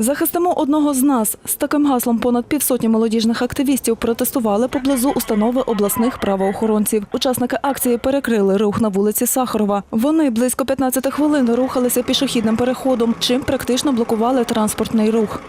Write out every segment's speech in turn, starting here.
Захистимо одного з нас. З таким гаслом понад півсотні молодіжних активістів протестували поблизу установи обласних правоохоронців. Учасники акції перекрили рух на вулиці Сахарова. Вони близько 15 хвилин рухалися пішохідним переходом, чим практично блокували транспортний рух.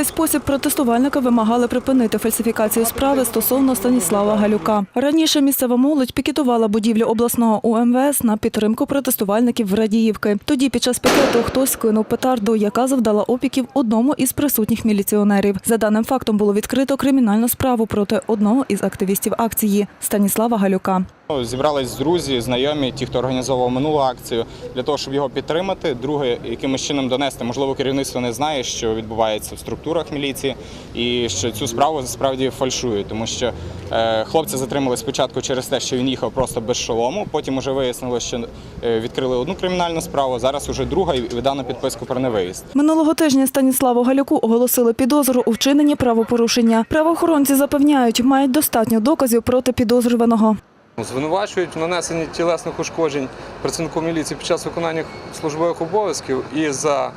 Такий спосіб протестувальники вимагали припинити фальсифікацію справи стосовно Станіслава Галюка. Раніше місцева молодь пікетувала будівлю обласного УМВС на підтримку протестувальників в Радіївки. Тоді під час пікету хтось скинув петарду, яка завдала опіків одному із присутніх міліціонерів. За даним фактом було відкрито кримінальну справу проти одного із активістів акції Станіслава Галюка. Ну, Зібрались друзі, знайомі, ті, хто організовував минулу акцію, для того, щоб його підтримати. Друге, якимось чином донести. Можливо, керівництво не знає, що відбувається в структурах міліції, і що цю справу справді фальшують, тому що е, хлопця затримали спочатку через те, що він їхав просто без шолому. Потім вже вияснилося, що е, відкрили одну кримінальну справу. Зараз уже друга і видано підписку про невиїзд. Минулого тижня Станіславу Галюку оголосили підозру у вчиненні правопорушення. Правоохоронці запевняють, мають достатньо доказів проти підозрюваного. Звинувачують в нанесенні тілесних ушкоджень працівнику міліції під час виконання службових обов'язків і за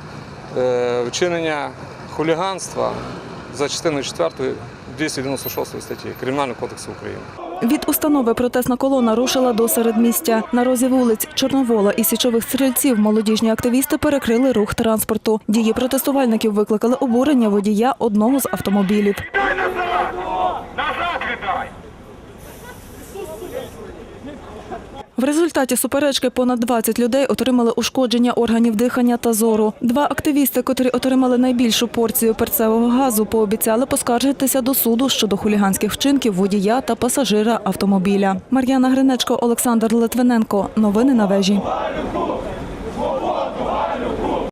е, вчинення хуліганства за частиною 4 296 статті Кримінального кодексу України. Від установи протестна колона рушила до середмістя. На розі вулиць Чорновола і січових стрільців молодіжні активісти перекрили рух транспорту. Дії протестувальників викликали обурення водія одного з автомобілів. В результаті суперечки понад 20 людей отримали ушкодження органів дихання та зору. Два активісти, котрі отримали найбільшу порцію перцевого газу, пообіцяли поскаржитися до суду щодо хуліганських вчинків водія та пасажира автомобіля. Мар'яна Гринечко, Олександр Литвиненко. Новини на вежі.